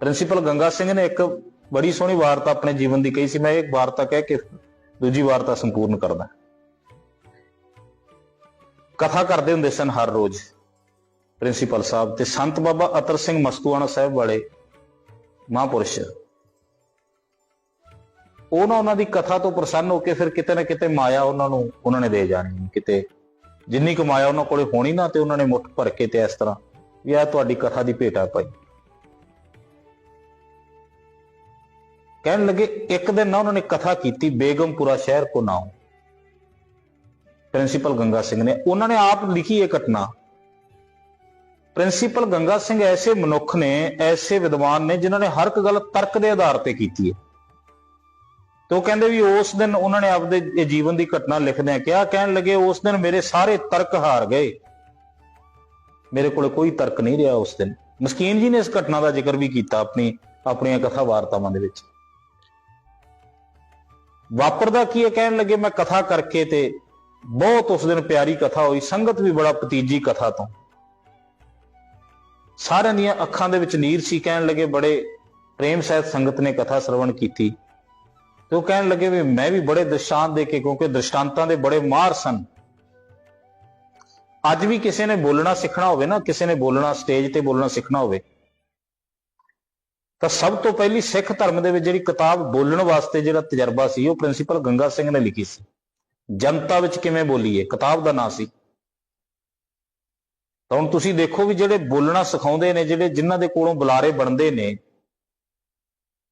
Principal Ganga Singh ਨੇ ਇੱਕ ਬੜੀ ਸੋਹਣੀ ਵਾਰਤਾ ਆਪਣੇ ਜੀਵਨ ਦੀ ਕਹੀ ਸੀ, ਮੈਂ ਇਹ ਵਾਰਤਾ ਕਹਿ ਕੇ ਦੂਜੀ ਵਾਰਤਾ ਸੰਪੂਰਨ ਕਰਦਾ। ਕਥਾ ਕਰਦੇ ਹੁੰਦੇ ਸਨ ਹਰ ਰੋਜ਼ ਪ੍ਰਿੰਸੀਪਲ ਸਾਹਿਬ ਤੇ ਸੰਤ ਬਾਬਾ ਅਤਰ ਸਿੰਘ ਮਸਤੂਆਣਾ ਸਾਹਿਬ ਵਾਲੇ ਮਹਾਂਪੁਰਸ਼। ਉਹ ਨਾ ਉਹਨਾਂ ਦੀ ਕਥਾ ਤੋਂ ਪ੍ਰਸੰਨ ਹੋ ਕੇ ਫਿਰ ਕਿਤੇ ਨਾ ਕਿਤੇ ਮਾਇਆ ਉਹਨਾਂ ਨੂੰ, ਉਹਨਾਂ ਨੇ ਦੇ ਜਾਣੀ ਕਿਤੇ ਜਿੰਨੀ ਕੁ ਮਾਇਆ ਉਹਨਾਂ ਕੋਲੇ ਹੋਣੀ ਨਾ ਤੇ ਉਹਨਾਂ ਨੇ ਮੁੱਠ ਭਰ ਕੇ ਤੇ ਇਸ ਤਰ੍ਹਾਂ ਵੀ ਆ ਤੁਹਾਡੀ ਕਥਾ ਦੀ ਭੇਟਾ ਪਾਈ। ਕਹਿਣ ਲੱਗੇ, ਇੱਕ ਦਿਨ ਨਾ ਉਹਨਾਂ ਨੇ ਕਥਾ ਕੀਤੀ, ਬੇਗਮਪੁਰਾ ਸ਼ਹਿਰ ਕੋ ਨਾਮ ਪ੍ਰਿੰਸੀਪਲ ਗੰਗਾ ਸਿੰਘ ਨੇ, ਉਹਨਾਂ ਨੇ ਆਪ ਲਿਖੀ ਇਹ ਘਟਨਾ। ਪ੍ਰਿੰਸੀਪਲ ਗੰਗਾ ਸਿੰਘ ਐਸੇ ਮਨੁੱਖ ਨੇ, ਐਸੇ ਵਿਦਵਾਨ ਨੇ, ਜਿਨ੍ਹਾਂ ਨੇ ਹਰ ਇੱਕ ਗੱਲ ਤਰਕ ਦੇ ਆਧਾਰ ਤੇ ਕੀਤੀ ਹੈ। ਤੇ ਉਹ ਕਹਿੰਦੇ ਵੀ ਉਸ ਦਿਨ ਉਹਨਾਂ ਨੇ ਆਪਦੇ ਜੀਵਨ ਦੀ ਘਟਨਾ ਲਿਖਦੇ ਆ ਕਿਹਾ, ਕਹਿਣ ਲੱਗੇ, ਉਸ ਦਿਨ ਮੇਰੇ ਸਾਰੇ ਤਰਕ ਹਾਰ ਗਏ। ਮੇਰੇ ਕੋਲ ਕੋਈ ਤਰਕ ਨਹੀਂ ਰਿਹਾ ਉਸ ਦਿਨ। ਮਸਕੀਨ ਜੀ ਨੇ ਇਸ ਘਟਨਾ ਦਾ ਜ਼ਿਕਰ ਵੀ ਕੀਤਾ ਆਪਣੀ, ਆਪਣੀਆਂ ਕਥਾ ਵਾਰਤਾਵਾਂ ਦੇ ਵਿੱਚ। ਵਾਪਰਦਾ ਕੀ ਹੈ ਕਹਿਣ ਲੱਗੇ, ਮੈਂ ਕਥਾ ਕਰਕੇ ਤੇ ਬਹੁਤ ਉਸ ਦਿਨ ਪਿਆਰੀ ਕਥਾ ਹੋਈ, ਸੰਗਤ ਵੀ ਬੜਾ ਪਤੀਜੀ ਕਥਾ ਤੋਂ। ਸਾਰਿਆਂ ਦੀਆਂ ਅੱਖਾਂ ਦੇ ਵਿੱਚ ਨੀਰ ਸੀ, ਕਹਿਣ ਲੱਗੇ ਬੜੇ ਪ੍ਰੇਮ ਸਹਿਤ ਸੰਗਤ ਨੇ ਕਥਾ ਸਰਵਣ ਕੀਤੀ। ਤੇ ਉਹ ਕਹਿਣ ਲੱਗੇ ਵੀ ਮੈਂ ਵੀ ਬੜੇ ਦ੍ਰਿਸ਼ਟਾਂਤ ਦੇ ਕੇ, ਕਿਉਂਕਿ ਦ੍ਰਿਸ਼ਟਾਂਤਾਂ ਦੇ ਬੜੇ ਮਾਹਰ ਸਨ। ਅੱਜ ਵੀ ਕਿਸੇ ਨੇ ਬੋਲਣਾ ਸਿੱਖਣਾ ਹੋਵੇ ਨਾ, ਕਿਸੇ ਨੇ ਬੋਲਣਾ, ਸਟੇਜ ਤੇ ਬੋਲਣਾ ਸਿੱਖਣਾ ਹੋਵੇ ਤਾਂ ਸਭ ਤੋਂ ਪਹਿਲੀ ਸਿੱਖ ਧਰਮ ਦੇ ਵਿੱਚ ਜਿਹੜੀ ਕਿਤਾਬ ਬੋਲਣ ਵਾਸਤੇ ਜਿਹੜਾ ਤਜਰਬਾ ਸੀ, ਉਹ ਪ੍ਰਿੰਸੀਪਲ ਗੰਗਾ ਸਿੰਘ ਨੇ ਲਿਖੀ ਸੀ। ਜਨਤਾ ਵਿੱਚ ਕਿਵੇਂ ਬੋਲੀਏ ਕਿਤਾਬ ਦਾ ਨਾਂ ਸੀ। ਤਾਂ ਹੁਣ ਤੁਸੀਂ ਦੇਖੋ ਵੀ ਜਿਹੜੇ ਬੋਲਣਾ ਸਿਖਾਉਂਦੇ ਨੇ, ਜਿਹੜੇ ਜਿਨ੍ਹਾਂ ਦੇ ਕੋਲੋਂ ਬੁਲਾਰੇ ਬਣਦੇ ਨੇ,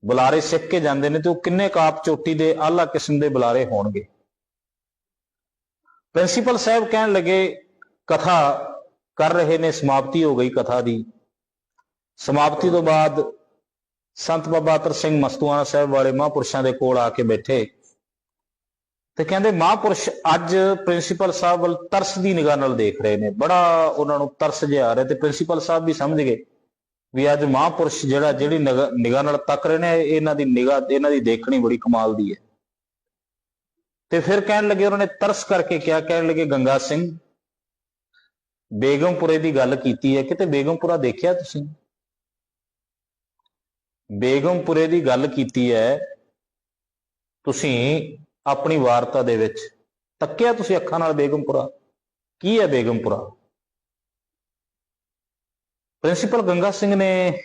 ਬੁਲਾਰੇ ਸਿੱਖ ਕੇ ਜਾਂਦੇ ਨੇ, ਤੇ ਉਹ ਕਿੰਨੇ ਕਾਪ ਚੋਟੀ ਦੇ ਆਲਾ ਕਿਸਮ ਦੇ ਬੁਲਾਰੇ ਹੋਣਗੇ। ਪ੍ਰਿੰਸੀਪਲ ਸਾਹਿਬ ਕਹਿਣ ਲੱਗੇ, ਕਥਾ ਕਰ ਰਹੇ ਨੇ, ਸਮਾਪਤੀ ਹੋ ਗਈ ਕਥਾ ਦੀ। ਸਮਾਪਤੀ ਤੋਂ ਬਾਅਦ ਸੰਤ ਬਾਬਾ ਅਤਰ ਸਿੰਘ ਮਸਤੂਆਣਾ ਸਾਹਿਬ ਵਾਲੇ ਮਹਾਂਪੁਰਸ਼ਾਂ ਦੇ ਕੋਲ ਆ ਕੇ ਬੈਠੇ ਤੇ ਕਹਿੰਦੇ ਮਹਾਂਪੁਰਸ਼ ਅੱਜ ਪ੍ਰਿੰਸੀਪਲ ਸਾਹਿਬ ਵੱਲ ਤਰਸ ਦੀ ਨਿਗਾਹ ਨਾਲ ਦੇਖ ਰਹੇ ਨੇ। ਬੜਾ ਉਹਨਾਂ ਨੂੰ ਤਰਸ ਜਿਹਾ ਆ ਰਿਹਾ ਤੇ ਪ੍ਰਿੰਸੀਪਲ ਸਾਹਿਬ ਵੀ ਸਮਝ ਗਏ ਵੀ ਅੱਜ ਮਹਾਂਪੁਰਸ਼ ਜਿਹੜਾ, ਜਿਹੜੀ ਨਿਗਾਹ ਨਾਲ ਤੱਕ ਰਹੇ ਨੇ, ਇਹਨਾਂ ਦੀ ਨਿਗਾਹ, ਇਹਨਾਂ ਦੀ ਦੇਖਣੀ ਬੜੀ ਕਮਾਲ ਦੀ ਹੈ। ਤੇ ਫਿਰ ਕਹਿਣ ਲੱਗੇ, ਉਹਨਾਂ ਨੇ ਤਰਸ ਕਰਕੇ ਕਿਹਾ, ਕਹਿਣ ਲੱਗੇ, ਗੰਗਾ ਸਿੰਘ, ਬੇਗਮਪੁਰੇ ਦੀ ਗੱਲ ਕੀਤੀ ਹੈ। ਕਿਤੇ ਬੇਗਮਪੁਰਾ ਦੇਖਿਆ ਤੁਸੀਂ? ਬੇਗਮਪੁਰੇ ਦੀ ਗੱਲ ਕੀਤੀ ਹੈ, ਤੁਸੀਂ ਆਪਣੀ ਵਾਰਤਾ ਦੇ ਵਿੱਚ ਤੱਕਿਆ ਤੁਸੀਂ ਅੱਖਾਂ ਨਾਲ ਬੇਗਮਪੁਰਾ? ਕੀ ਹੈ ਬੇਗਮਪੁਰਾ? ਪ੍ਰਿੰਸੀਪਲ ਗੰਗਾ ਸਿੰਘ ਨੇ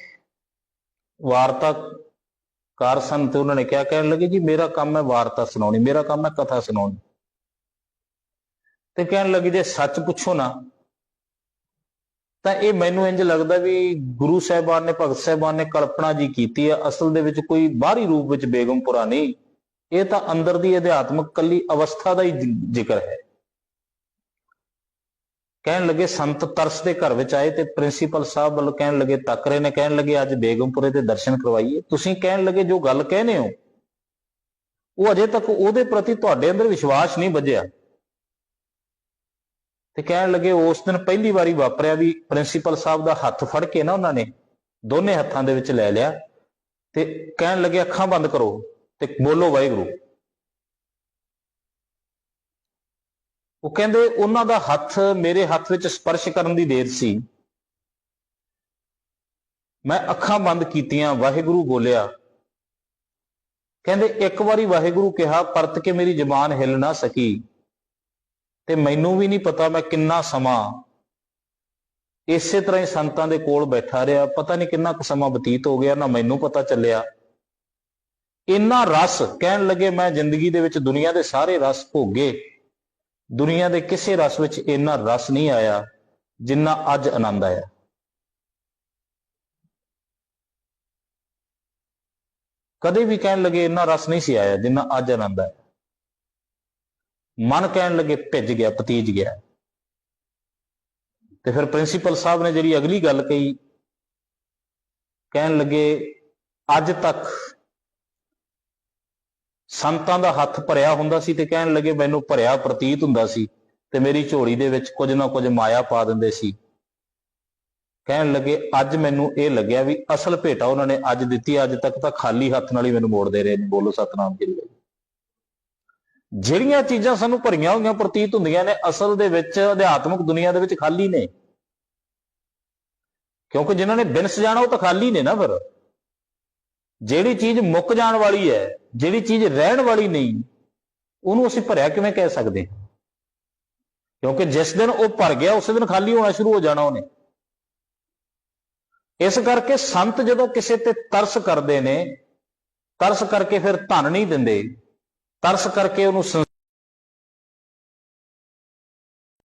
ਵਾਰਤਾ ਕਾਰ ਸਨ ਤੇ ਉਹਨਾਂ ਨੇ ਕਿਹਾ, ਕਹਿਣ ਲੱਗੇ, ਜੀ, ਮੇਰਾ ਕੰਮ ਹੈ ਵਾਰਤਾ ਸੁਣਾਉਣੀ, ਮੇਰਾ ਕੰਮ ਹੈ ਕਥਾ ਸੁਣਾਉਣੀ। ਤੇ ਕਹਿਣ ਲੱਗੇ, ਜੇ ਸੱਚ ਪੁੱਛੋ ਨਾ ਤਾਂ ਇਹ ਮੈਨੂੰ ਇੰਜ ਲੱਗਦਾ ਵੀ ਗੁਰੂ ਸਾਹਿਬਾਨ ਨੇ, ਭਗਤ ਸਾਹਿਬਾਨ ਨੇ ਕਲਪਨਾ ਜੀ ਕੀਤੀ ਹੈ, ਅਸਲ ਦੇ ਵਿੱਚ ਕੋਈ ਬਾਹਰੀ ਰੂਪ ਵਿੱਚ ਬੇਗਮਪੁਰਾ ਨਹੀਂ। ਇਹ ਤਾਂ ਅੰਦਰ ਦੀ ਅਧਿਆਤਮਕ ਕੱਲੀ ਅਵਸਥਾ ਦਾ ਹੀ ਜ਼ਿਕਰ ਹੈ। ਕਹਿਣ ਲੱਗੇ ਸੰਤ ਤਰਸ ਦੇ ਘਰ ਵਿੱਚ ਆਏ ਤੇ ਪ੍ਰਿੰਸੀਪਲ ਸਾਹਿਬ ਵੱਲੋਂ ਕਹਿਣ ਲੱਗੇ ਤੱਕ ਨੇ, ਕਹਿਣ ਲੱਗੇ ਅੱਜ ਬੇਗਮਪੁਰੇ ਦੇ ਦਰਸ਼ਨ ਕਰਵਾਈਏ। ਤੁਸੀਂ ਕਹਿਣ ਲੱਗੇ ਜੋ ਗੱਲ ਕਹਿੰਦੇ ਹੋ, ਉਹ ਅਜੇ ਤੱਕ ਉਹਦੇ ਪ੍ਰਤੀ ਤੁਹਾਡੇ ਅੰਦਰ ਵਿਸ਼ਵਾਸ ਨਹੀਂ ਵੱਜਿਆ। ਤੇ ਕਹਿਣ ਲੱਗੇ ਉਸ ਦਿਨ ਪਹਿਲੀ ਵਾਰੀ ਵਾਪਰਿਆ ਵੀ ਪ੍ਰਿੰਸੀਪਲ ਸਾਹਿਬ ਦਾ ਹੱਥ ਫੜ ਕੇ ਨਾ ਉਹਨਾਂ ਨੇ ਦੋਨੇ ਹੱਥਾਂ ਦੇ ਵਿੱਚ ਲੈ ਲਿਆ ਤੇ ਕਹਿਣ ਲੱਗੇ ਅੱਖਾਂ ਬੰਦ ਕਰੋ ਤੇ ਬੋਲੋ ਵਾਹਿਗੁਰੂ। ਉਹ ਕਹਿੰਦੇ ਉਹਨਾਂ ਦਾ ਹੱਥ ਮੇਰੇ ਹੱਥ ਵਿੱਚ ਸਪਰਸ਼ ਕਰਨ ਦੀ ਦੇਰ ਸੀ। ਮੈਂ ਅੱਖਾਂ ਬੰਦ ਕੀਤੀਆਂ, ਵਾਹਿਗੁਰੂ ਬੋਲਿਆ। ਕਹਿੰਦੇ ਇੱਕ ਵਾਰੀ ਵਾਹਿਗੁਰੂ ਕਿਹਾ, ਪਰਤ ਕੇ ਮੇਰੀ ਜ਼ਬਾਨ ਹਿੱਲ ਨਾ ਸਕੀ। ਤੇ ਮੈਨੂੰ ਵੀ ਨਹੀਂ ਪਤਾ ਮੈਂ ਕਿੰਨਾ ਸਮਾਂ ਇਸੇ ਤਰ੍ਹਾਂ ਹੀ ਸੰਤਾਂ ਦੇ ਕੋਲ ਬੈਠਾ ਰਿਹਾ। ਪਤਾ ਨਹੀਂ ਕਿੰਨਾ ਕੁ ਸਮਾਂ ਬਤੀਤ ਹੋ ਗਿਆ, ਨਾ ਮੈਨੂੰ ਪਤਾ ਚੱਲਿਆ। ਇੰਨਾ ਰਸ, ਕਹਿਣ ਲੱਗੇ ਮੈਂ ਜ਼ਿੰਦਗੀ ਦੇ ਵਿੱਚ ਦੁਨੀਆ ਦੇ ਸਾਰੇ ਰਸ ਭੋਗੇ। ਦੁਨੀਆ ਦੇ ਕਿਸੇ ਰਸ ਵਿੱਚ ਇੰਨਾ ਰਸ ਨਹੀਂ ਆਇਆ ਜਿੰਨਾ ਅੱਜ ਆਨੰਦ ਆਇਆ। ਕਦੇ ਵੀ ਕਹਿਣ ਲੱਗੇ ਇੰਨਾ ਰਸ ਨਹੀਂ ਸੀ ਆਇਆ ਜਿੰਨਾ ਅੱਜ ਆਨੰਦ ਆਇਆ। ਮਨ ਕਹਿਣ ਲੱਗੇ ਭਿੱਜ ਗਿਆ ਪਤੀਜ ਗਿਆ। ਤੇ ਫਿਰ ਪ੍ਰਿੰਸੀਪਲ ਸਾਹਿਬ ਨੇ ਜਿਹੜੀ ਅਗਲੀ ਗੱਲ ਕਹੀ, ਕਹਿਣ ਲੱਗੇ, ਅੱਜ ਤੱਕ ਸੰਤਾਂ ਦਾ ਹੱਥ ਭਰਿਆ ਹੁੰਦਾ ਸੀ ਤੇ ਕਹਿਣ ਲੱਗੇ, ਮੈਨੂੰ ਭਰਿਆ ਪ੍ਰਤੀਤ ਹੁੰਦਾ ਸੀ ਤੇ ਮੇਰੀ ਝੋਲੀ ਦੇ ਵਿੱਚ ਕੁਝ ਨਾ ਕੁਝ ਮਾਇਆ ਪਾ ਦਿੰਦੇ ਸੀ। ਕਹਿਣ ਲੱਗੇ, ਅੱਜ ਮੈਨੂੰ ਇਹ ਲੱਗਿਆ ਵੀ ਅਸਲ ਭੇਟਾ ਉਹਨਾਂ ਨੇ ਅੱਜ ਦਿੱਤੀ, ਅੱਜ ਤੱਕ ਤਾਂ ਖਾਲੀ ਹੱਥ ਨਾਲ ਹੀ ਮੈਨੂੰ ਮੋੜਦੇ ਰਹੇ ਨੇ। ਬੋਲੋ ਸਤਨਾਮ ਜੀ। ਜਿਹੜੀਆਂ ਚੀਜ਼ਾਂ ਸਾਨੂੰ ਭਰੀਆਂ ਹੋਈਆਂ ਪ੍ਰਤੀਤ ਹੁੰਦੀਆਂ ਨੇ, ਅਸਲ ਦੇ ਵਿੱਚ ਅਧਿਆਤਮਿਕ ਦੁਨੀਆ ਦੇ ਵਿੱਚ ਖਾਲੀ ਨੇ। ਕਿਉਂਕਿ ਜਿਨ੍ਹਾਂ ਨੇ ਬਿਨਸ ਜਾਣਾ, ਉਹ ਤਾਂ ਖਾਲੀ ਨੇ ਨਾ ਫਿਰ। ਜਿਹੜੀ ਚੀਜ਼ ਮੁੱਕ ਜਾਣ ਵਾਲੀ ਹੈ, ਜਿਹੜੀ ਚੀਜ਼ ਰਹਿਣ ਵਾਲੀ ਨਹੀਂ, ਉਹਨੂੰ ਅਸੀਂ ਭਰਿਆ ਕਿਵੇਂ ਕਹਿ ਸਕਦੇ ਹਾਂ? ਕਿਉਂਕਿ ਜਿਸ ਦਿਨ ਉਹ ਭਰ ਗਿਆ, ਉਸੇ ਦਿਨ ਖਾਲੀ ਹੋਣਾ ਸ਼ੁਰੂ ਹੋ ਜਾਣਾ ਉਹਨੇ। ਇਸ ਕਰਕੇ ਸੰਤ ਜਦੋਂ ਕਿਸੇ ਤੇ ਤਰਸ ਕਰਦੇ ਨੇ, ਤਰਸ ਕਰਕੇ ਫਿਰ ਧਨ ਨਹੀਂ ਦਿੰਦੇ ਤਰਸ ਕਰਕੇ ਉਹਨੂੰ ਸੰ-